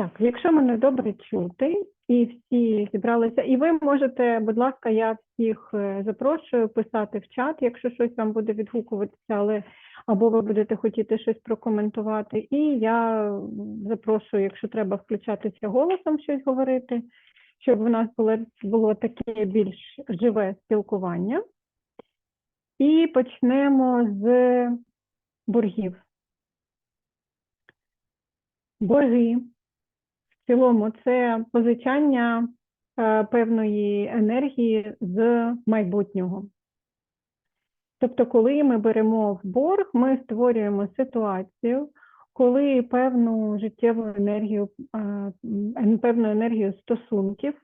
Так, якщо мене добре чути і всі зібралися, і ви можете, будь ласка, я всіх е, запрошую писати в чат, якщо щось вам буде відгукуватися, але або ви будете хотіти щось прокоментувати. І я запрошую, якщо треба включатися голосом щось говорити, щоб в нас було, було таке більш живе спілкування. І почнемо з боргів. Борги цілому це позичання е, певної енергії з майбутнього. Тобто, коли ми беремо в борг, ми створюємо ситуацію, коли певну життєву енергію, е, певну енергію стосунків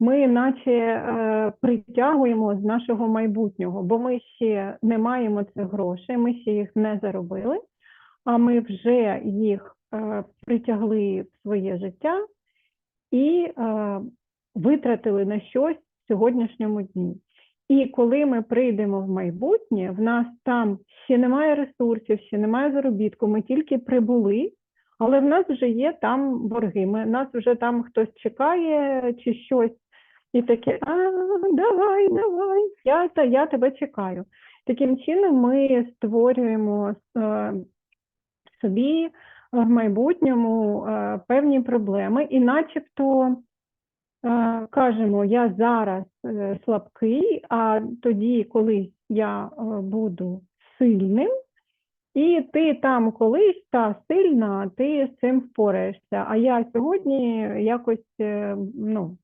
ми наче е, притягуємо з нашого майбутнього, бо ми ще не маємо цих грошей, ми ще їх не заробили, а ми вже їх притягли в своє життя і е, витратили на щось в сьогоднішньому дні. І коли ми прийдемо в майбутнє, в нас там ще немає ресурсів, ще немає заробітку, ми тільки прибули, але в нас вже є там борги. Ми, нас вже там хтось чекає чи щось, і таке, а, давай, давай, я, та, я тебе чекаю. Таким чином ми створюємо е, собі в майбутньому е, певні проблеми, і начебто е, кажемо, я зараз е, слабкий, а тоді колись я буду сильним, і ти там колись та сильна, ти з цим впораєшся. А я сьогодні якось ну,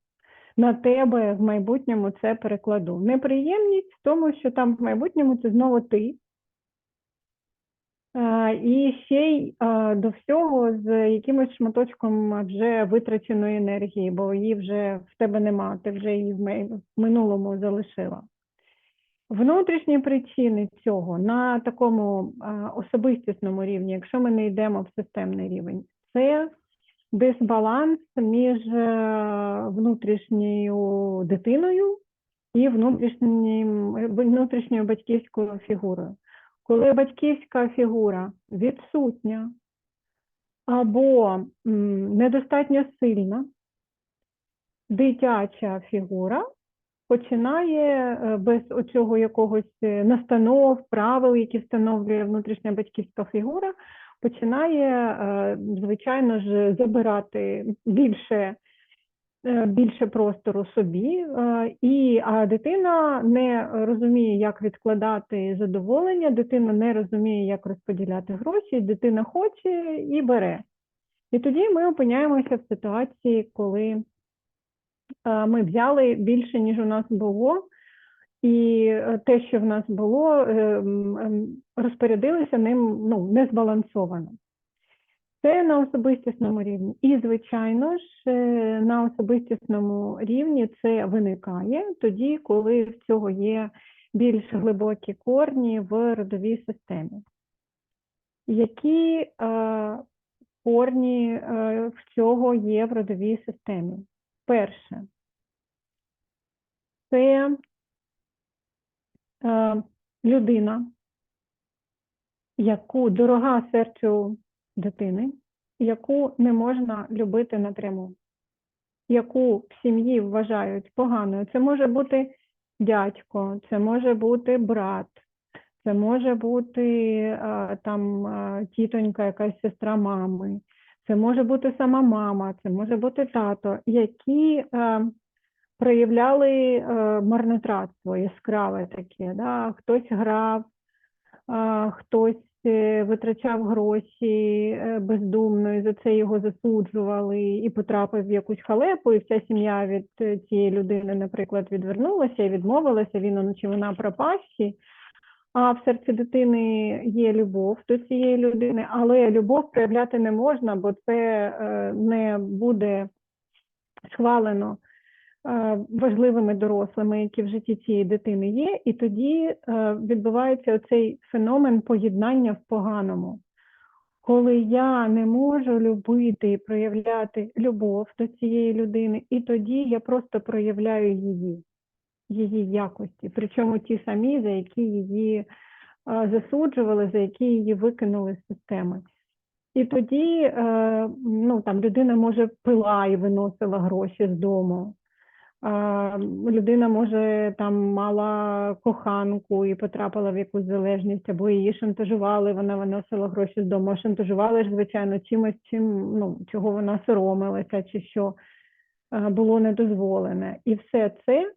на тебе в майбутньому це перекладу. Неприємність в тому, що там в майбутньому це знову ти. І ще й до всього з якимось шматочком вже витраченої енергії, бо її вже в тебе нема, ти вже її в минулому залишила. Внутрішні причини цього на такому особистісному рівні, якщо ми не йдемо в системний рівень, це дисбаланс між е, внутрішньою дитиною і внутрішньою батьківською фігурою. Коли батьківська фігура відсутня або недостатньо сильна, дитяча фігура починає е, без оцього якогось е, настанов, правил, які встановлює внутрішня батьківська фігура, починає, е, звичайно ж, забирати більше, більше простору собі, е, і, а дитина не розуміє, як відкладати задоволення, дитина не розуміє, як розподіляти гроші, дитина хоче і бере. І тоді ми опиняємося в ситуації, коли е, ми взяли більше, ніж у нас було, і е, те, що в нас було, е, розпорядилися ним ну, незбалансовано. Це на особистісному рівні. І, звичайно ж, е, на особистісному рівні це виникає тоді, коли в цього є більш глибокі корні в родовій системі. Які е, корні е, в цього є в родовій системі? Перше, це е, людина, яку дорога серцю дитини, яку не можна любити напряму, яку в сім'ї вважають поганою. Це може бути дядько, це може бути брат, це може бути е, там е, тітонька, якась сестра мами, це може бути сама мама, це може бути тато, які е, проявляли марнотратство яскраве таке. Да? Хтось грав, хтось витрачав гроші е, бездумно, і за це його засуджували і потрапив в якусь халепу, і вся сім'я від е, цієї людини, наприклад, відвернулася і відмовилася, він чи вона пропащі. А в серці дитини є любов до цієї людини, але любов проявляти не можна, бо це е, не буде схвалено е, важливими дорослими, які в житті цієї дитини є, і тоді е, відбувається оцей феномен поєднання в поганому. Коли я не можу любити і проявляти любов до цієї людини, і тоді я просто проявляю її, її якості, причому ті самі, за які її е, засуджували, за які її викинули з системи. І тоді е, ну, там, людина може пила і виносила гроші з дому. Людина може там мала коханку і потрапила в якусь залежність, або її шантажували, вона виносила гроші з дому. Шантажували ж, звичайно, чимось, чим, ну, чого вона соромилася, чи що було недозволене. І все це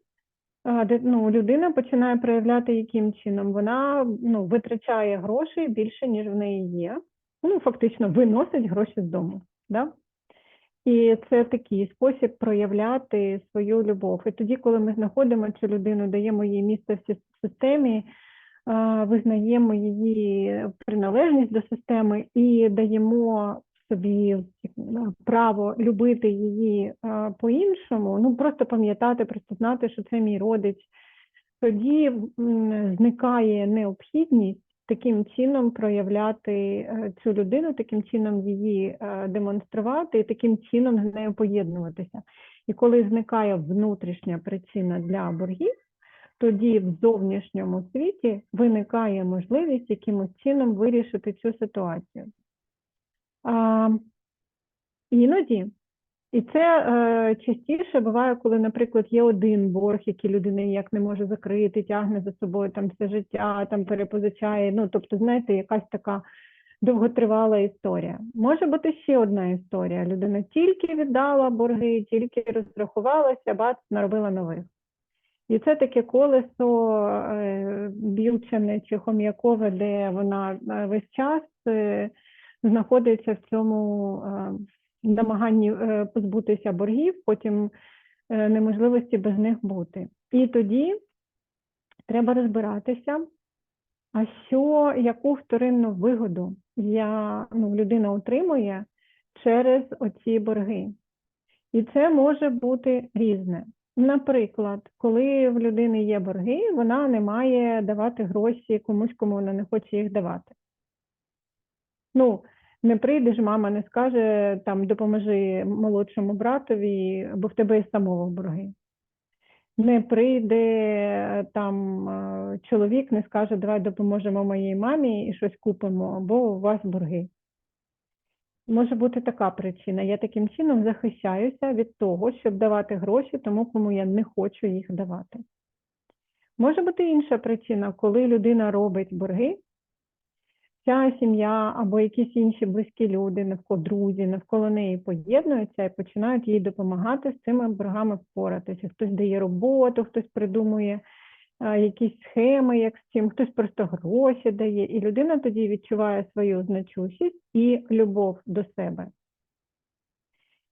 ну, людина починає проявляти яким чином. Вона ну, витрачає гроші більше, ніж в неї є. Ну, фактично, виносить гроші з дому. Да? І це такий спосіб проявляти свою любов. І тоді, коли ми знаходимо цю людину, даємо їй місце в системі, визнаємо її приналежність до системи і даємо собі право любити її по-іншому, ну просто пам'ятати, просто знати, що це мій родич, тоді зникає необхідність таким чином проявляти е, цю людину, таким чином її е, демонструвати і таким чином з нею поєднуватися. І коли зникає внутрішня причина для боргів, тоді в зовнішньому світі виникає можливість якимось чином вирішити цю ситуацію. А, іноді, і це е, частіше буває, коли, наприклад, є один борг, який людина ніяк не може закрити, тягне за собою там все життя, там перепозичає. Ну, тобто, знаєте, якась така довготривала історія. Може бути ще одна історія. Людина тільки віддала борги, тільки розрахувалася, бац, наробила нових. І це таке колесо е, білчане чи хом'якове, де вона е, весь час е, знаходиться в цьому е, намаганні е, позбутися боргів, потім е, неможливості без них бути. І тоді треба розбиратися, а що, яку вторинну вигоду я, ну, людина отримує через оці борги. І це може бути різне. Наприклад, коли в людини є борги, вона не має давати гроші комусь, кому вона не хоче їх давати. Ну, не прийдеш, мама не скаже там допоможи молодшому братові, бо в тебе і самого борги. Не прийде там е, чоловік, не скаже, давай допоможемо моїй мамі і щось купимо, бо у вас борги. Може бути така причина. Я таким чином захищаюся від того, щоб давати гроші тому, кому я не хочу їх давати. Може бути інша причина, коли людина робить борги, ця сім'я або якісь інші близькі люди, навколо друзі, навколо неї поєднуються і починають їй допомагати з цими боргами впоратися. Хтось дає роботу, хтось придумує а, якісь схеми, як з цим, хтось просто гроші дає, і людина тоді відчуває свою значущість і любов до себе.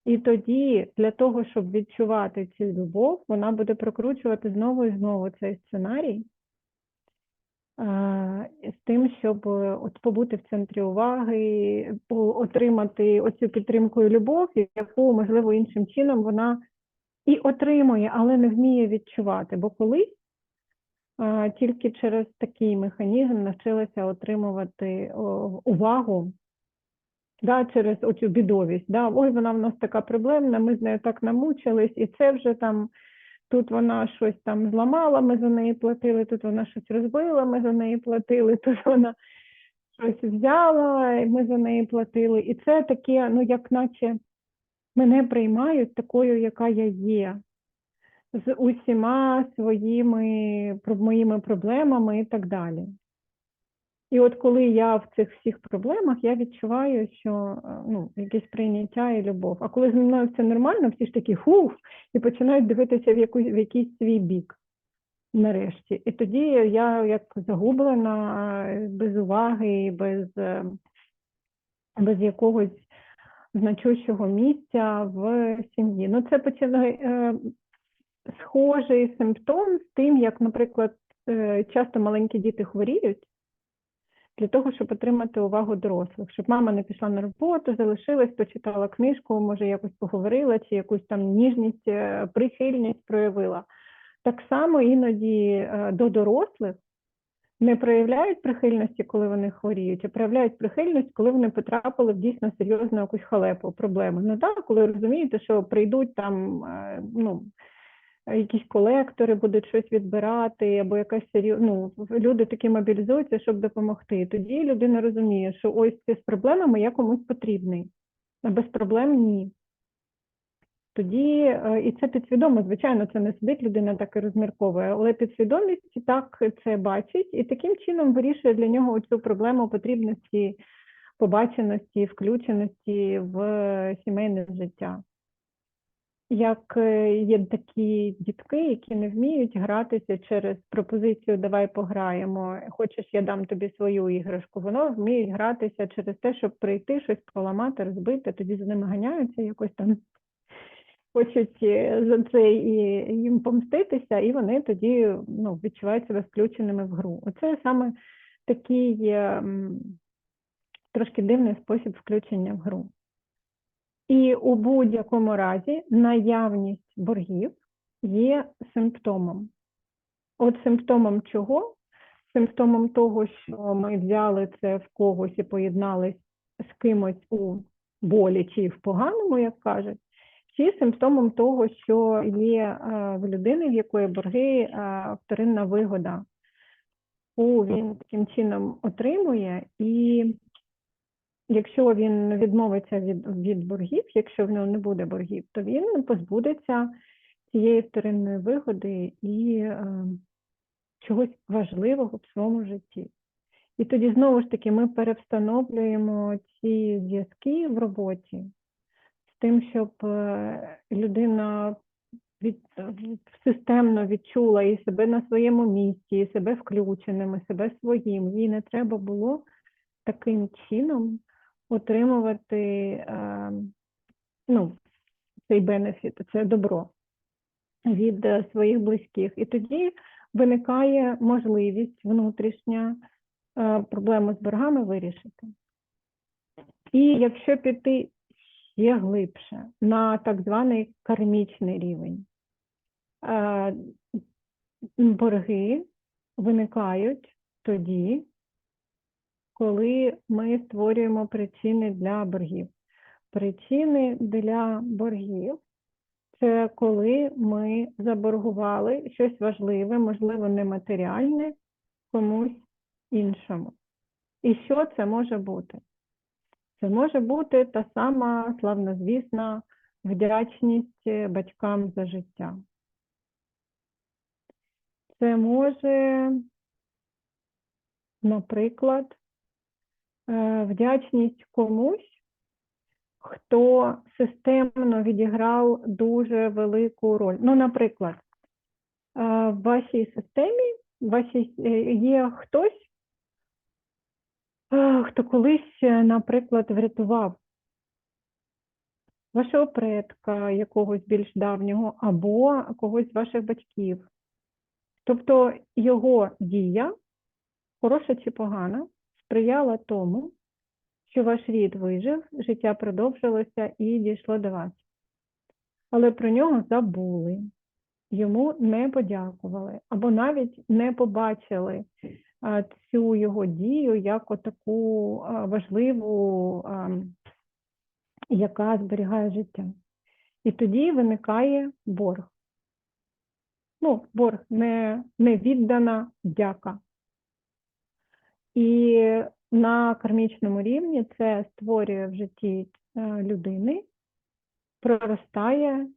І тоді для того, щоб відчувати цю любов, вона буде прокручувати знову і знову цей сценарій з тим, щоб е, от побути в центрі уваги, отримати оцю підтримку і любов, яку, можливо, іншим чином вона і отримує, але не вміє відчувати. Бо колись а, тільки через такий механізм навчилася отримувати увагу да, через оцю бідовість. Да, Ой, вона в нас така проблемна, ми з нею так намучились, і це вже там тут вона щось там зламала, ми за неї платили, тут вона щось розбила, ми за неї платили, тут вона щось взяла, ми за неї платили. І це таке, ну як наче мене приймають такою, яка я є, з усіма своїми моїми проблемами і так далі. І от коли я в цих всіх проблемах, я відчуваю, що е, ну, якесь прийняття і любов. А коли зі мною все нормально, всі ж такі хух, і починають дивитися в, якусь, в якийсь свій бік нарешті. І тоді я як загублена, е, без уваги, без, е, без якогось значущого місця в сім'ї. Ну, це починає схожий симптом з тим, як, наприклад, часто маленькі діти хворіють для того, щоб отримати увагу дорослих, щоб мама не пішла на роботу, залишилась, почитала книжку, може якось поговорила, чи якусь там ніжність, е, прихильність проявила. Так само іноді е, до дорослих не проявляють прихильності, коли вони хворіють, а проявляють прихильність, коли вони потрапили в дійсно серйозну якусь халепу, проблему. Ну так, коли розумієте, що прийдуть там, е, ну, якісь колектори будуть щось відбирати, або якась серйоз... ну, люди такі мобілізуються, щоб допомогти. Тоді людина розуміє, що ось це з проблемами я комусь потрібний, а без проблем ні. Тоді, е, і це підсвідомо, звичайно, це не сидить людина так і розмірковує, але підсвідомість так це бачить і таким чином вирішує для нього цю проблему потрібності, побаченості, включеності в сімейне життя. Як е, є такі дітки, які не вміють гратися через пропозицію Давай пограємо, хочеш, я дам тобі свою іграшку. Воно вміють гратися через те, щоб прийти, щось поламати, розбити, тоді за ними ганяються, якось там хочуть е, за це і їм помститися, і вони тоді ну, відчувають себе включеними в гру. Оце саме такий трошки дивний спосіб включення в гру. І у будь-якому разі наявність боргів є симптомом. От симптомом чого? Симптомом того, що ми взяли це в когось і поєднались з кимось у болі чи в поганому, як кажуть, чи симптомом того, що є е, в людини, в якої борги е, вторинна вигода, яку він таким чином отримує, і якщо він відмовиться від, від боргів, якщо в нього не буде боргів, то він позбудеться цієї вторинної вигоди і е, чогось важливого в своєму житті. І тоді знову ж таки ми перевстановлюємо ці зв'язки в роботі з тим, щоб е, людина від, системно відчула і себе на своєму місці, і себе включеним, і себе своїм. Їй не треба було таким чином отримувати е, ну, цей бенефіт, це добро від е, своїх близьких. І тоді виникає можливість внутрішня е, проблему з боргами вирішити. І якщо піти ще глибше на так званий кармічний рівень, борги виникають тоді, коли ми створюємо причини для боргів. Причини для боргів це коли ми заборгували щось важливе, можливо, нематеріальне комусь іншому. І що це може бути? Це може бути та сама славнозвісна вдячність батькам за життя. Це може, наприклад, Е, вдячність комусь, хто системно відіграв дуже велику роль. Ну, наприклад, е, в вашій системі вашій, е, є хтось, хто колись, наприклад, врятував вашого предка, якогось більш давнього, або когось з ваших батьків. Тобто його дія, хороша чи погана, сприяла тому, що ваш рід вижив, життя продовжилося і дійшло до вас. Але про нього забули, йому не подякували, або навіть не побачили цю його дію як отаку важливу, яка зберігає життя. І тоді виникає борг. Ну, борг не, не віддана дяка. І на кармічному рівні це створює в житті е, людини, проростає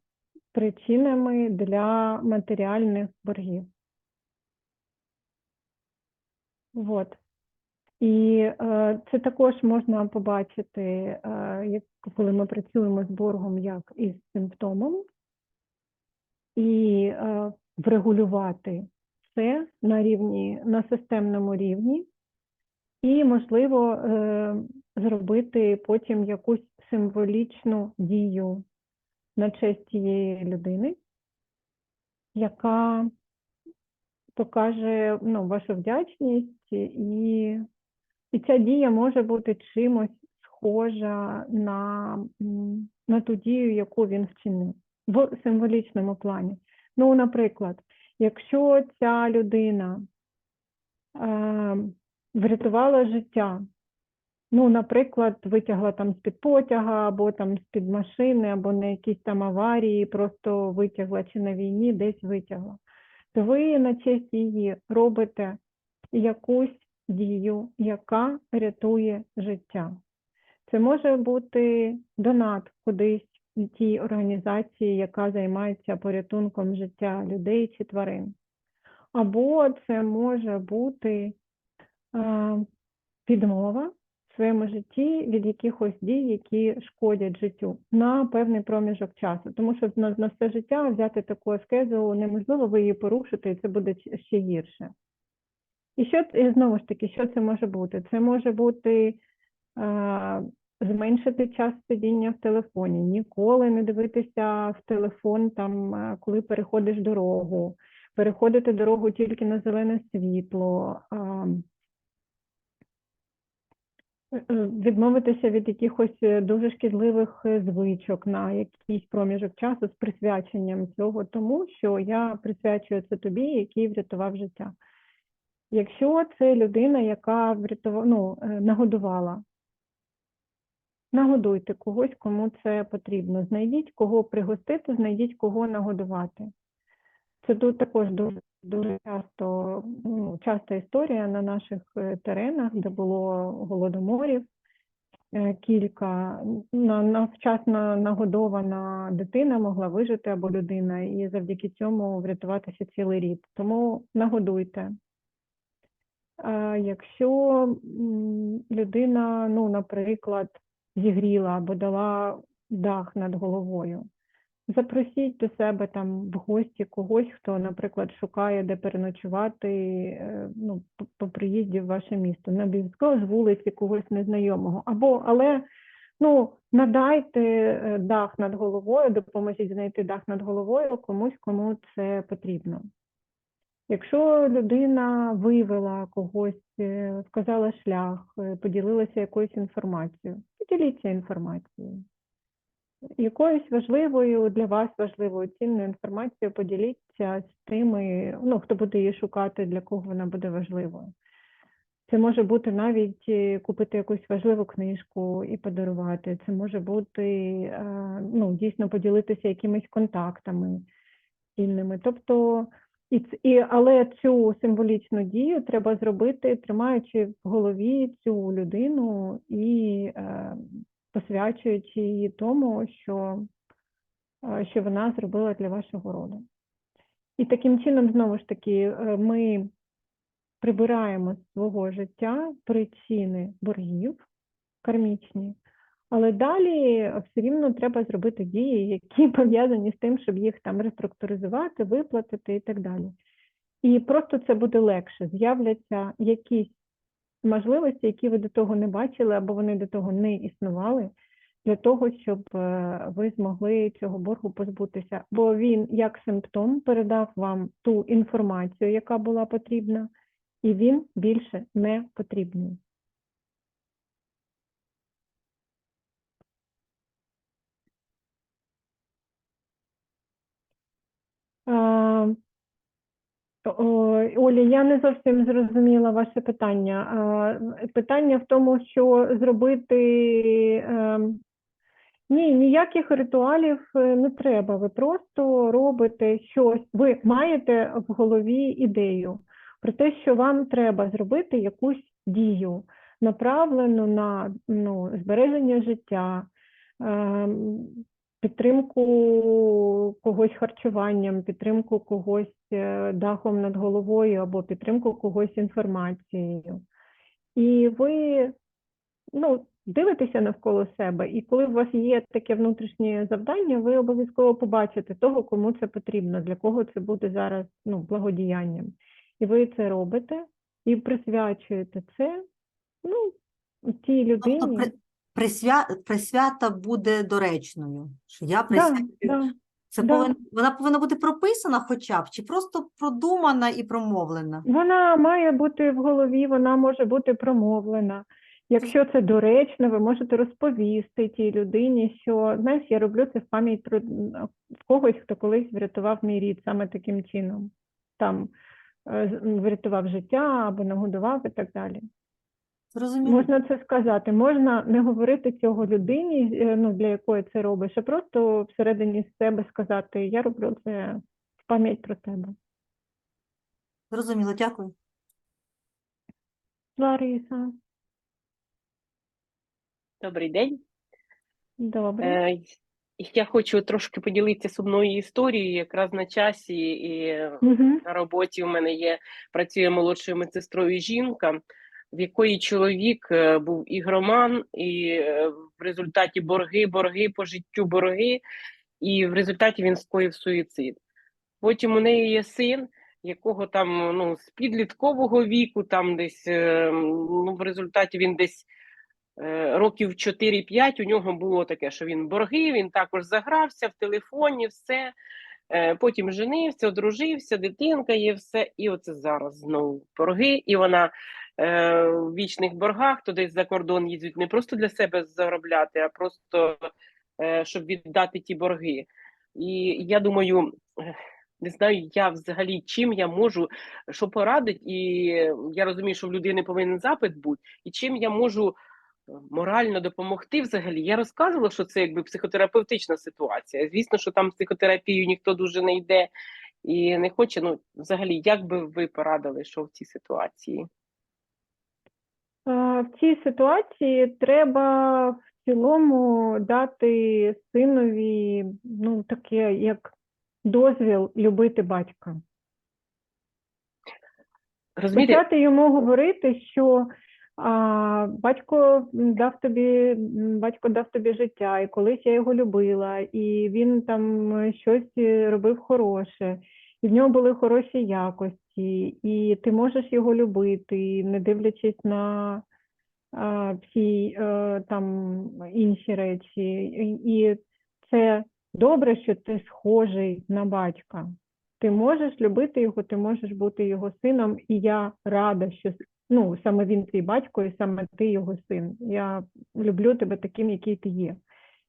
причинами для матеріальних боргів. От. І е, це також можна побачити, е, як, коли ми працюємо з боргом як із симптомом, і е, врегулювати це на рівні, на системному рівні і, можливо, е, зробити потім якусь символічну дію на честь тієї людини, яка покаже ну, вашу вдячність, і, і ця дія може бути чимось схожа на, на ту дію, яку він вчинив в символічному плані. Ну, наприклад, якщо ця людина. Е, врятувала життя Ну, наприклад, витягла там з-під потяга, або там з-під машини, або на якійсь там аварії, просто витягла чи на війні десь витягла. То ви на честь її робите якусь дію, яка рятує життя. Це може бути донат кудись тій організації, яка займається порятунком життя людей чи тварин. Або це може бути відмова в своєму житті від якихось дій, які шкодять життю на певний проміжок часу. Тому що на, на все життя взяти таку аскезу неможливо, ви її порушите, і це буде ще гірше. І що і знову ж таки, що це може бути? Це може бути е, зменшити час сидіння в телефоні, ніколи не дивитися в телефон, там, коли переходиш дорогу, переходити дорогу тільки на зелене світло. Відмовитися від якихось е, дуже шкідливих е, звичок на якийсь проміжок часу з присвяченням цього, тому що я присвячую це тобі, який врятував життя. Якщо це людина, яка врятувала, ну, е, нагодувала, нагодуйте когось, кому це потрібно. Знайдіть кого пригостити, знайдіть кого нагодувати. Це тут також дуже, дуже часто, ну, часта історія на наших е, теренах, де було голодоморів. Е, Кілька на, на нагодована дитина могла вижити або людина, і завдяки цьому врятуватися цілий рід. Тому нагодуйте. А якщо людина, ну, наприклад, зігріла або дала дах над головою, запросіть до себе там в гості когось, хто, наприклад, шукає, де переночувати е, ну, по- приїзді в ваше місто, не обов'язково з вулиці когось незнайомого, або але ну, надайте е, дах над головою, допоможіть знайти дах над головою комусь, кому це потрібно. Якщо людина вивела когось, е, сказала шлях, е, поділилася якоюсь інформацією, поділіться інформацією. Якоюсь важливою для вас важливою цінною інформацією поділіться з тими, ну, хто буде її шукати, для кого вона буде важливою. Це може бути навіть е, купити якусь важливу книжку і подарувати. Це може бути е, ну, дійсно поділитися якимись контактами спільними. Тобто, і, і, але цю символічну дію треба зробити, тримаючи в голові цю людину і е, посвячуючи її тому, що, е, що вона зробила для вашого роду. І таким чином, знову ж таки, е, ми прибираємо з свого життя причини боргів кармічні, але далі все рівно треба зробити дії, які пов'язані з тим, щоб їх там реструктуризувати, виплатити і так далі. І просто це буде легше. З'являться якісь можливості, які ви до того не бачили, або вони до того не існували, для того, щоб е, ви змогли цього боргу позбутися. Бо він як симптом передав вам ту інформацію, яка була потрібна, і він більше не потрібний. А, о, Оля, я не зовсім зрозуміла ваше питання. Питання в тому, що зробити ем, ні, ніяких ритуалів е, не треба. Ви просто робите щось. Ви маєте в голові ідею про те, що вам треба зробити якусь дію, направлену на ну, збереження життя, ем, підтримку когось харчуванням, підтримку когось е, дахом над головою або підтримку когось інформацією. І ви ну, дивитеся навколо себе, і коли у вас є таке внутрішнє завдання, ви обов'язково побачите того, кому це потрібно, для кого це буде зараз ну, благодіянням. І ви це робите і присвячуєте це ну, тій людині. При, присвя, присвята буде доречною. Що я Да, да. Це да. повин, вона повинна бути прописана хоча б, чи просто продумана і промовлена? Вона має бути в голові, вона може бути промовлена. Якщо це доречно, ви можете розповісти тій людині, що знаєш, я роблю це в пам'ять про когось, хто колись врятував мій рід саме таким чином. Там е, врятував життя або нагодував і так далі. Зрозуміло. Можна це сказати, можна не говорити цього людині, е, ну, для якої це робиш, а просто всередині себе сказати, я роблю це в пам'ять про тебе. Зрозуміло, дякую. Лариса, Добрий день. добре. Е, Я хочу трошки поділитися сумною історією, якраз на часі, і Угу. на роботі у мене є працює молодшою медсестрою жінка, в якої чоловік е, був ігроман, і е, в результаті борги, борги по життю борги, і в результаті він скоїв суїцид. Потім у неї є син, якого там ну, з підліткового віку, там десь е, ну, в результаті він десь років 4-5 у нього було таке, що він борги, він також загрався в телефоні, все. Потім женився, одружився, дитинка є, все. І оце зараз знову борги. І вона е, в вічних боргах, то десь за кордон їздять не просто для себе заробляти, а просто е, щоб віддати ті борги. І я думаю, е, не знаю, я взагалі чим я можу, що порадить, і я розумію, що в людини повинен запит бути, і чим я можу е, морально допомогти взагалі. Я розказувала, що це якби психотерапевтична ситуація. Звісно, що там психотерапію ніхто дуже не йде і не хоче. Ну, взагалі, як би ви порадили, що в цій ситуації? Е, В цій ситуації треба в цілому дати синові ну, таке, як дозвіл любити батька. Розумієте, Почати йому говорити, що а, батько дав тобі, батько дав тобі життя, і колись я його любила, і він там щось робив хороше, і в нього були хороші якості, і ти можеш його любити, не дивлячись на а, всі е, там інші речі. І, це добре, що ти схожий на батька. Ти можеш любити його, ти можеш бути його сином, і я рада, що ну, саме він твій батько, і саме ти його син. Я люблю тебе таким, який ти є.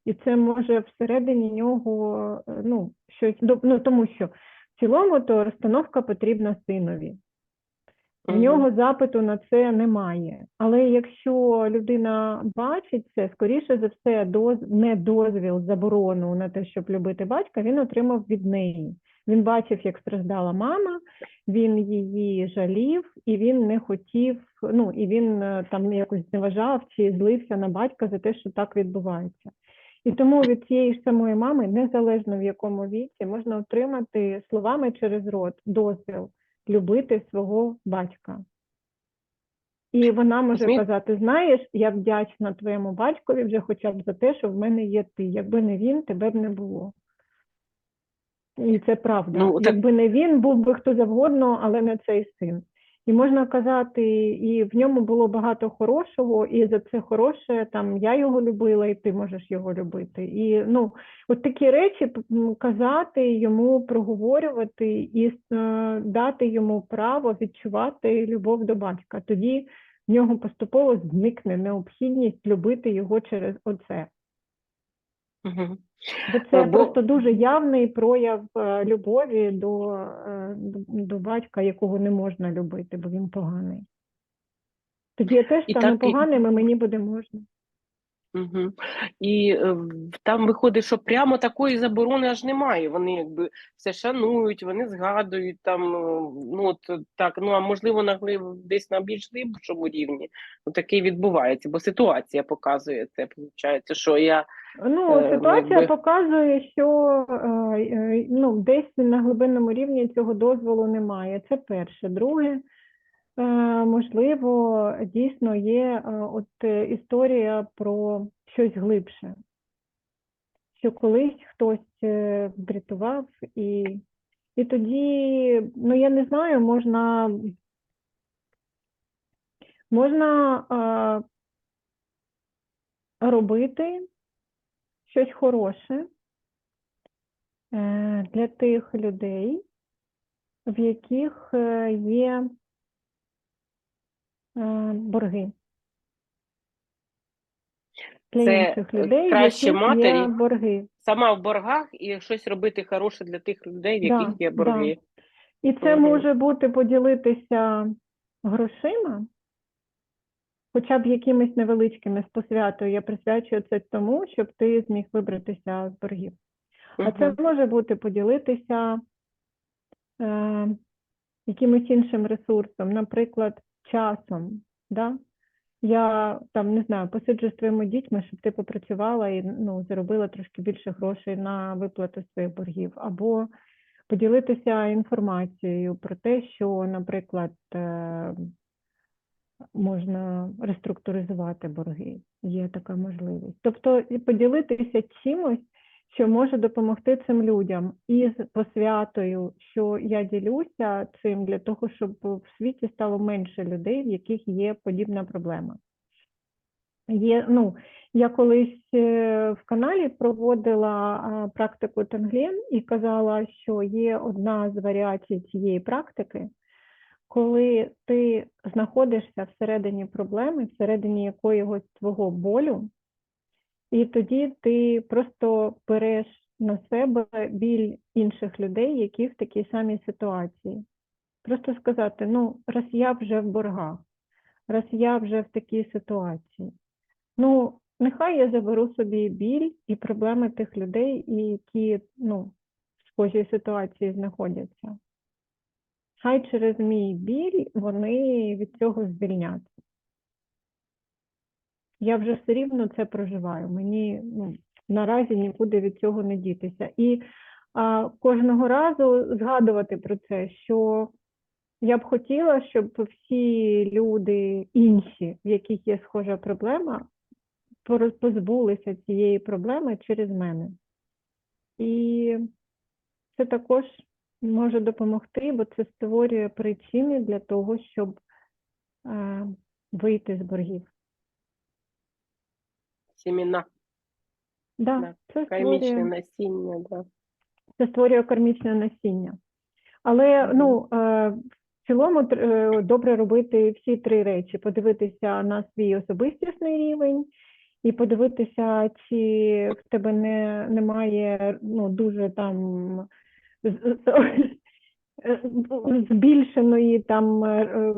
І це може всередині нього е, ну, щось ну, тому що в цілому то розстановка потрібна синові. В нього запиту на це немає. Але якщо людина бачить це, скоріше за все, доз... не дозвіл, заборону на те, щоб любити батька, він отримав від неї. Він бачив, як страждала мама, він її жалів, і він не хотів, ну і він е, там якось зневажав чи злився на батька за те, що так відбувається. І тому від цієї ж самої мами, незалежно в якому віці, можна отримати словами через рот дозвіл любити свого батька. І вона може Розумієте? казати: знаєш, я вдячна твоєму батькові вже хоча б за те, що в мене є ти. Якби не він, тебе б не було. І це правда. Ну, так- Якби не він, був би хто завгодно, але не цей син. І можна казати, і в ньому було багато хорошого, і за це хороше там я його любила, і ти можеш його любити. І ну, от такі речі казати йому, проговорювати і е, дати йому право відчувати любов до батька. Тоді в нього поступово зникне необхідність любити його через оце. Мгм. Бо це Бо- просто дуже явний прояв е, любові до, е, до, батька, якого не можна любити, бо він поганий. Тоді я теж стану так, поганим, і мені буде можна. Угу. І е, там виходить, що прямо такої заборони аж немає. Вони якби все шанують, вони згадують там. е, Ну от так, ну а можливо, на глиб- десь на більш глибшому рівні ну, таке відбувається, бо ситуація показує це. Виходить, що я Ну, Е, ситуація якби- показує, що е, е, ну, десь на глибинному рівні цього дозволу немає. Це перше. Друге, е, можливо, дійсно є е, от е, історія про щось глибше, що колись хтось е, врятував, і, і тоді, ну я не знаю, можна, можна е, робити щось хороше е, для тих людей, в яких е, є е, борги. Для Це, інших е, людей, краще яких є борги. сама в боргах і щось робити хороше для тих людей, в Да, яких є да. борги. І це Мгм. може бути поділитися грошима, хоча б якимись невеличкими з посвятою, я присвячую це тому, щоб ти зміг вибратися з боргів. А це може бути поділитися е, якимось іншим ресурсом, наприклад, часом. Да? Я там не знаю, посиджу з твоїми дітьми, щоб ти попрацювала і ну, заробила трошки більше грошей на виплату своїх боргів, або поділитися інформацією про те, що, наприклад, е, можна реструктуризувати борги. Є така можливість. Тобто поділитися чимось, що може допомогти цим людям, і з посвятою, що я ділюся цим для того, щоб в світі стало менше людей, в яких є подібна проблема. Є, ну, я колись е, в каналі проводила практику Тенглен і казала, що є одна з варіацій цієї практики, коли ти знаходишся всередині проблеми, всередині якогось твого болю, і тоді ти просто береш на себе біль інших людей, які в такій самій ситуації. Просто сказати: ну, раз я вже в боргах, раз я вже в такій ситуації, ну, нехай я заберу собі біль і проблеми тих людей, які ну, в схожій ситуації знаходяться. Хай через мій біль вони від цього звільняться. Я вже все рівно це проживаю. Мені ну, наразі нікуди від цього не дітися. І а, кожного разу згадувати про це, що я б хотіла, щоб всі люди інші, в яких є схожа проблема, позбулися цієї проблеми через мене. І це також може допомогти, бо це створює причини для того, щоб е, вийти з боргів. Сімена, Да, Да, це кармічне створює, насіння, да. це створює кармічне насіння. Але ну, е, в цілому е, добре робити всі три речі: подивитися на свій особистісний рівень, і подивитися, чи в тебе не, немає ну, дуже там збільшеної там е, е,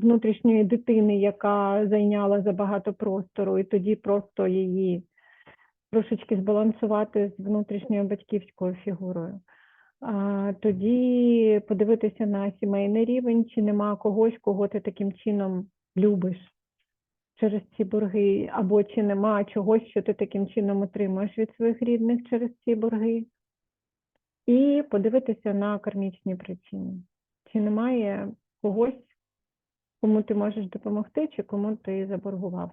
внутрішньої дитини, яка зайняла забагато простору, і тоді просто її трошечки збалансувати з внутрішньою батьківською фігурою. А, тоді подивитися на сімейний рівень, чи нема когось, кого ти таким чином любиш через ці борги, або чи нема чогось, що ти таким чином отримуєш від своїх рідних через ці борги. І подивитися на кармічні причини. Чи немає когось, кому ти можеш допомогти, чи кому ти заборгував.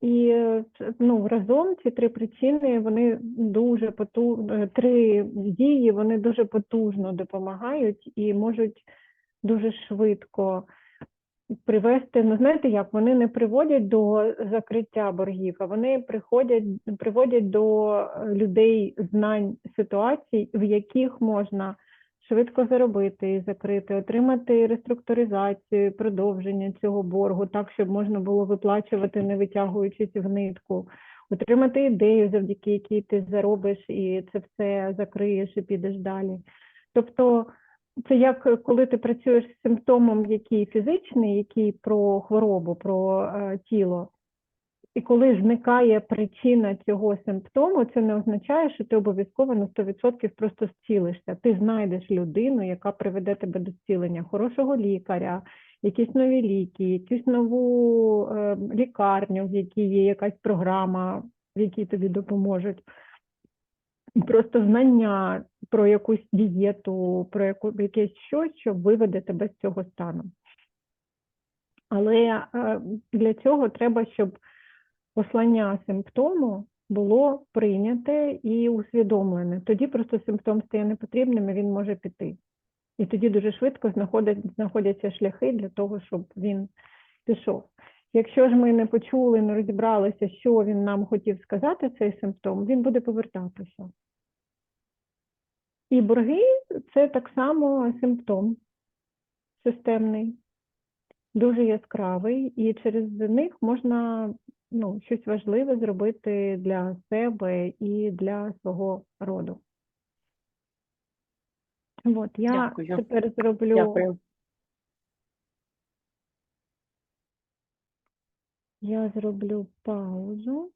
І е, ну, разом ці три причини, вони дуже поту... три дії, вони дуже потужно допомагають і можуть дуже швидко привести, ну знаєте як, вони не приводять до закриття боргів, а вони приходять, приводять до е, людей знань ситуацій, в яких можна швидко заробити і закрити, отримати реструктуризацію, продовження цього боргу, так, щоб можна було виплачувати, не витягуючись в нитку, отримати ідею, завдяки якій ти заробиш і це все закриєш і підеш далі. Тобто це як е, коли ти працюєш з симптомом, який фізичний, який про хворобу, про е, тіло. І коли зникає причина цього симптому, це не означає, що ти обов'язково на 100% просто зцілишся. Ти знайдеш людину, яка приведе тебе до зцілення, хорошого лікаря, якісь нові ліки, якусь нову е, лікарню, в якій є якась програма, в якій тобі допоможуть. Просто знання про якусь дієту, про яку, якесь щось, що виведе тебе з цього стану. Але е, для цього треба, щоб послання симптому було прийняте і усвідомлене. Тоді просто симптом стає непотрібним, і він може піти. І тоді дуже швидко знаходять, знаходяться шляхи для того, щоб він пішов. Якщо ж ми не почули, не розібралися, що він нам хотів сказати, цей симптом, він буде повертатися. І борги це так само симптом системний, дуже яскравий, і через них можна ну, щось важливе зробити для себе і для свого роду. От, я Дякую. тепер зроблю Дякую. Я зроблю паузу.